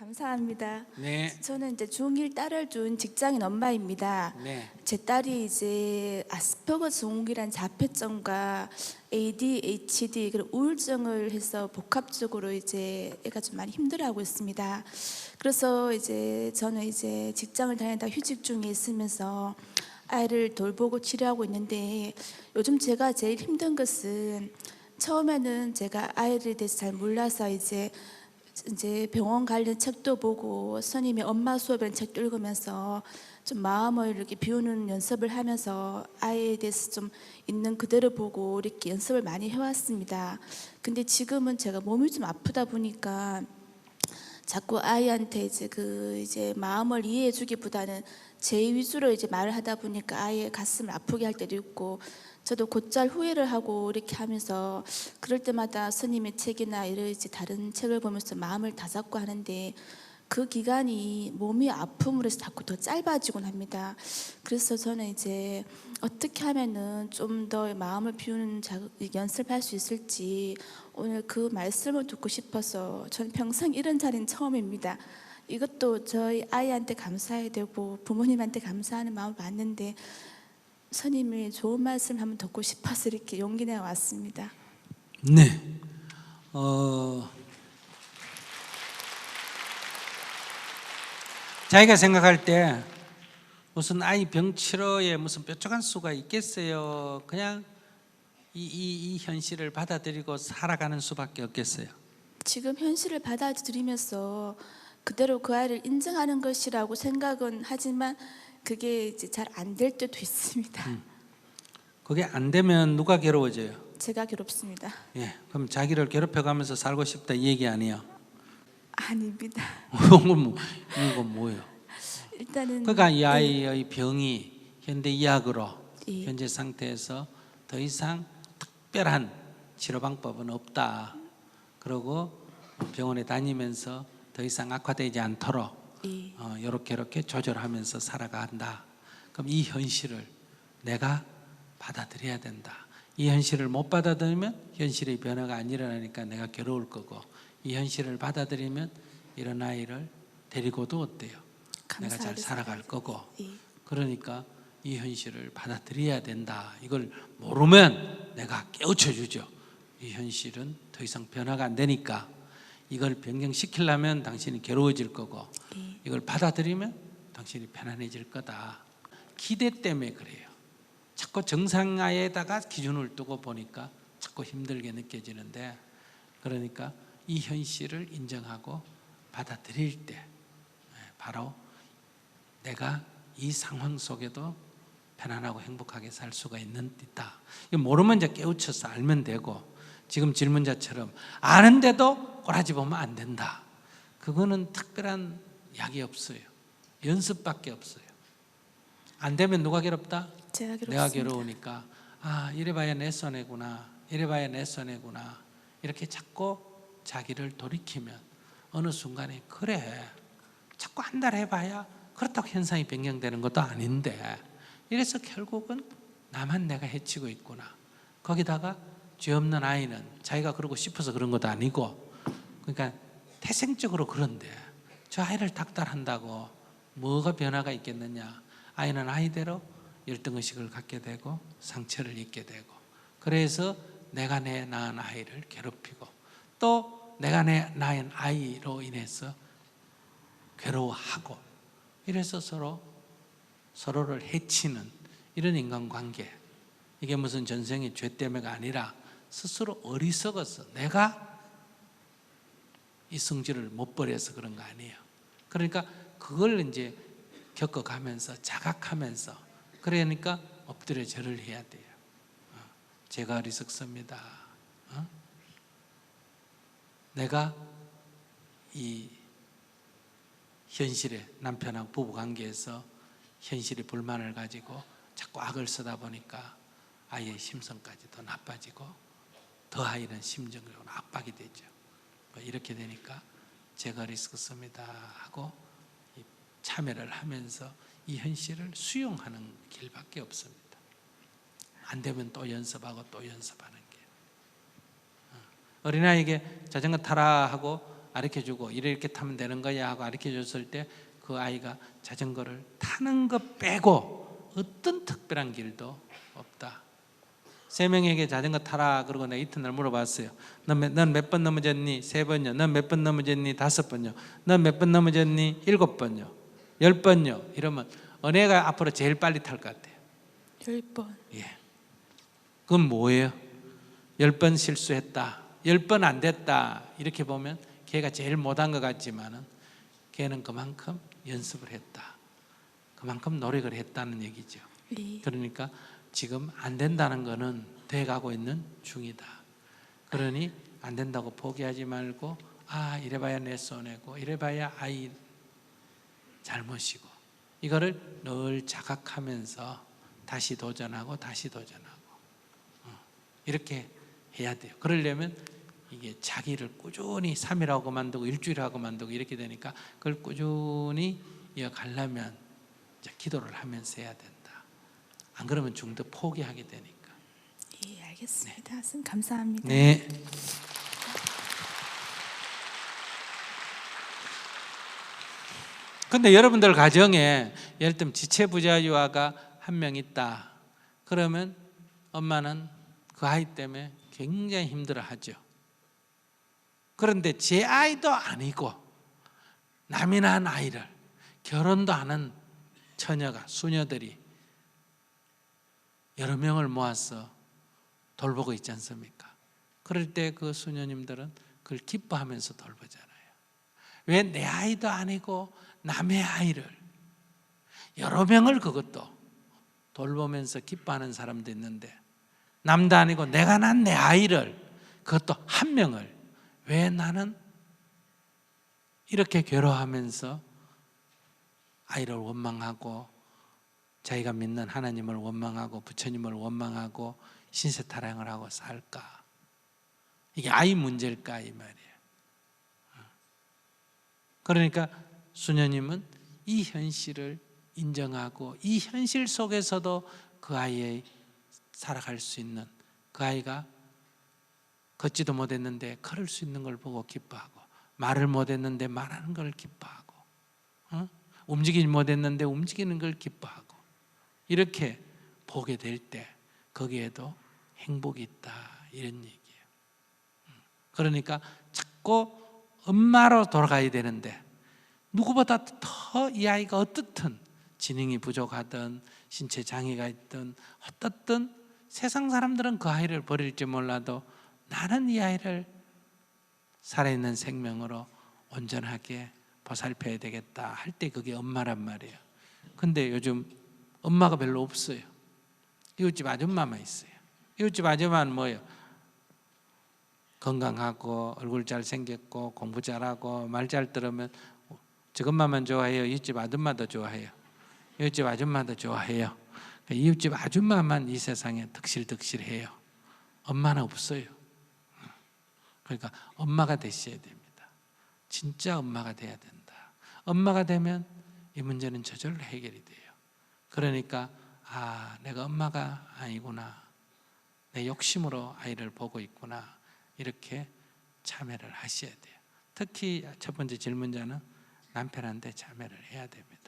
감사합니다. 네. 저는 이제 중1 딸을 둔 직장인 엄마입니다. 네. 제 딸이 이제 아스퍼거 증후군이란 자폐증과 ADHD 그리고 우울증을 해서 복합적으로 이제 애가 좀 많이 힘들어하고 있습니다. 그래서 이제 저는 이제 직장을 다니다 휴직 중에 있으면서 아이를 돌보고 치료하고 있는데 요즘 제가 제일 힘든 것은 처음에는 제가 아이를 대해서 잘 몰라서 이제 이제 병원 관련 책도 보고 선임이 엄마 수업이라는 책도 읽으면서 좀 마음을 이렇게 비우는 연습을 하면서 아이에 대해서 좀 있는 그대로 보고 이렇게 연습을 많이 해왔습니다. 근데 지금은 제가 몸이 좀 아프다 보니까 자꾸 아이한테 이제 그 이제 마음을 이해해 주기보다는 제 위주로 이제 말을 하다 보니까 아이의 가슴을 아프게 할 때도 있고 저도 곧잘 후회를 하고 이렇게 하면서 그럴 때마다 스님의 책이나 이제 다른 책을 보면서 마음을 다잡고 하는데 그 기간이 몸이 아픔으로 해서 자꾸 더 짧아지곤 합니다. 그래서 저는 이제 어떻게 하면은 좀 더 마음을 비우는 작- 연습할 수 있을지 오늘 그 말씀을 듣고 싶어서 저는 평생 이런 자리는 처음입니다. 이것도 저희 아이한테 감사해야 되고 부모님한테 감사하는 마음 맞는데 스님이 좋은 말씀 한번 듣고 싶어서 이렇게 용기 내어 왔습니다. 네. 어, 자기가 생각할 때 무슨 아이 병 치료에 무슨 뾰족한 수가 있겠어요? 그냥 이, 이, 이 현실을 받아들이고 살아가는 수밖에 없겠어요. 지금 현실을 받아들이면서 그대로 그 아이를 인정하는 것이라고 생각은 하지만 그게 이제 잘 안 될 때도 있습니다. 그게 안 되면 누가 괴로워져요? 제가 괴롭습니다. 예, 그럼 자기를 괴롭혀가면서 살고 싶다 이 얘기 아니에요? 아닙니다. 이건 뭐, 이건 뭐예요? 일단은 그러니까 이 네, 아이의 병이 현대 의학으로 예. 현재 상태에서 더 이상 특별한 치료 방법은 없다. 그리고 병원에 다니면서 더 이상 악화되지 않도록 예. 어, 이렇게 이렇게 조절하면서 살아간다. 그럼 이 현실을 내가 받아들여야 된다. 이 현실을 못 받아들이면 현실의 변화가 안 일어나니까 내가 괴로울 거고 이 현실을 받아들이면 이런 아이를 데리고도 어때요? 내가 잘 살아갈 거고 예. 그러니까 이 현실을 받아들여야 된다. 이걸 모르면 내가 깨우쳐 주죠. 이 현실은 더 이상 변화가 안 되니까 이걸 변경시키려면 당신이 괴로워질 거고 예. 이걸 받아들이면 당신이 편안해질 거다. 기대 때문에 그래요. 자꾸 정상화에다가 기준을 두고 보니까 자꾸 힘들게 느껴지는데 그러니까 이 현실을 인정하고 받아들일 때 예, 바로 내가 이 상황 속에도 편안하고 행복하게 살 수가 있는 있다. 모르면 이제 깨우쳐서 알면 되고 지금 질문자처럼 아는데도 꼬라지 보면 안 된다. 그거는 특별한 약이 없어요. 연습밖에 없어요. 안 되면 누가 괴롭다? 제가 괴롭습니다. 내가 괴로우니까 아 이래봐야 내 손해구나 이래봐야 내 손해구나 이렇게 자꾸 자기를 돌이키면 어느 순간에 그래 자꾸 한 달 해봐야 그렇다고 현상이 변경되는 것도 아닌데 이래서 결국은 나만 내가 해치고 있구나 거기다가 죄 없는 아이는 자기가 그러고 싶어서 그런 것도 아니고 그러니까 태생적으로 그런데 저 아이를 닥달한다고 뭐가 변화가 있겠느냐? 아이는 아이대로 열등 의식을 갖게 되고 상처를 입게 되고 그래서 내가 내 낳은 아이를 괴롭히고 또 내가 내 낳은 아이로 인해서 괴로워하고 이래서 서로 서로를 해치는 이런 인간관계. 이게 무슨 전생의 죄 때문에가 아니라 스스로 어리석어서 내가 이 성질을 못 버려서 그런 거 아니에요. 그러니까 그걸 이제 겪어가면서 자각하면서 그러니까 엎드려 절을 해야 돼요. 어, 제가 어리석습니다. 어? 내가 이 현실에 남편하고 부부 관계에서 현실의 불만을 가지고 자꾸 악을 쓰다 보니까 아이의 심성까지 더 나빠지고 더 아이는 심정적으로 압박이 되죠. 뭐 이렇게 되니까 제가 어리석습니다 하고 이 참여를 하면서 이 현실을 수용하는 길밖에 없습니다. 안 되면 또 연습하고 또 연습하는 게. 어. 어린아이에게 자전거 타라 하고 가르쳐주고 이렇게 타면 되는 거야 하고 가르쳐줬을 때 그 아이가 자전거를 타는 것 빼고 어떤 특별한 길도 없다. 세 명에게 자전거 타라 그러고 내가 이튿날 물어봤어요. 넌몇번 넘어졌니? 세 번요. 넌 몇 번 넘어졌니? 다섯 번요. 넌 몇 번 넘어졌니? 일곱 번요. 열 번요. 이러면 은혜가 앞으로 제일 빨리 탈 것 같아요. 열 번. 예. 그건 뭐예요? 열 번 실수했다. 열 번 안 됐다. 이렇게 보면 걔가 제일 못한 것 같지만은 걔는 그만큼 연습을 했다. 그만큼 노력을 했다는 얘기죠. 네. 그러니까 지금 안 된다는 거는 돼 가고 있는 중이다. 그러니 안 된다고 포기하지 말고 아 이래봐야 내 손해고 이래봐야 아이 잘못이고 이거를 늘 자각하면서 다시 도전하고 다시 도전하고 어, 이렇게 해야 돼요. 그러려면 이게 자기를 꾸준히 3일하고 만들고 일주일하고 만들고 이렇게 되니까 그걸 꾸준히 이어가려면 기도를 하면서 해야 된다. 안 그러면 중도 포기하게 되니까. 예, 알겠습니다. 선생님 감사합니다. 네. 근데 여러분들 가정에 예를 들면 지체부자 유아가 한 명 있다. 그러면 엄마는 그 아이 때문에 굉장히 힘들어하죠. 그런데 제 아이도 아니고 남이 낳은 아이를 결혼도 하는 처녀가 수녀들이 여러 명을 모아서 돌보고 있지 않습니까? 그럴 때 그 수녀님들은 그걸 기뻐하면서 돌보잖아요. 왜 내 아이도 아니고 남의 아이를 여러 명을 그것도 돌보면서 기뻐하는 사람도 있는데 남도 아니고 내가 난 내 아이를 그것도 한 명을 왜 나는 이렇게 괴로워하면서 아이를 원망하고 자기가 믿는 하나님을 원망하고 부처님을 원망하고 신세타령을 하고 살까? 이게 아이 문제일까 이 말이에요. 그러니까 수녀님은 이 현실을 인정하고 이 현실 속에서도 그 아이의 살아갈 수 있는 그 아이가 걷지도 못했는데 걸을 수 있는 걸 보고 기뻐하고 말을 못했는데 말하는 걸 기뻐하고 어? 움직이지 못했는데 움직이는 걸 기뻐하고 이렇게 보게 될 때 거기에도 행복이 있다 이런 얘기예요. 음. 그러니까 자꾸 엄마로 돌아가야 되는데 누구보다 더 이 아이가 어떻든 지능이 부족하든 신체 장애가 있든 어떻든 세상 사람들은 그 아이를 버릴지 몰라도 나는 이 아이를 살아있는 생명으로 온전하게 보살펴야 되겠다 할 때 그게 엄마란 말이에요. 근데 요즘 엄마가 별로 없어요. 이웃집 아줌마만 있어요. 이웃집 아줌마는 뭐예요? 건강하고 얼굴 잘 생겼고 공부 잘하고 말 잘 들으면 저것만만 좋아해요. 이웃집 아줌마도 좋아해요. 이웃집 아줌마도 좋아해요. 그러니까 이웃집 아줌마만 이 세상에 득실득실해요. 엄마는 없어요. 그러니까 엄마가 되셔야 됩니다. 진짜 엄마가 돼야 된다. 엄마가 되면 이 문제는 저절로 해결이 돼요. 그러니까 아 내가 엄마가 아니구나. 내 욕심으로 아이를 보고 있구나. 이렇게 참여를 하셔야 돼요. 특히 첫 번째 질문자는 남편한테 참여를 해야 됩니다.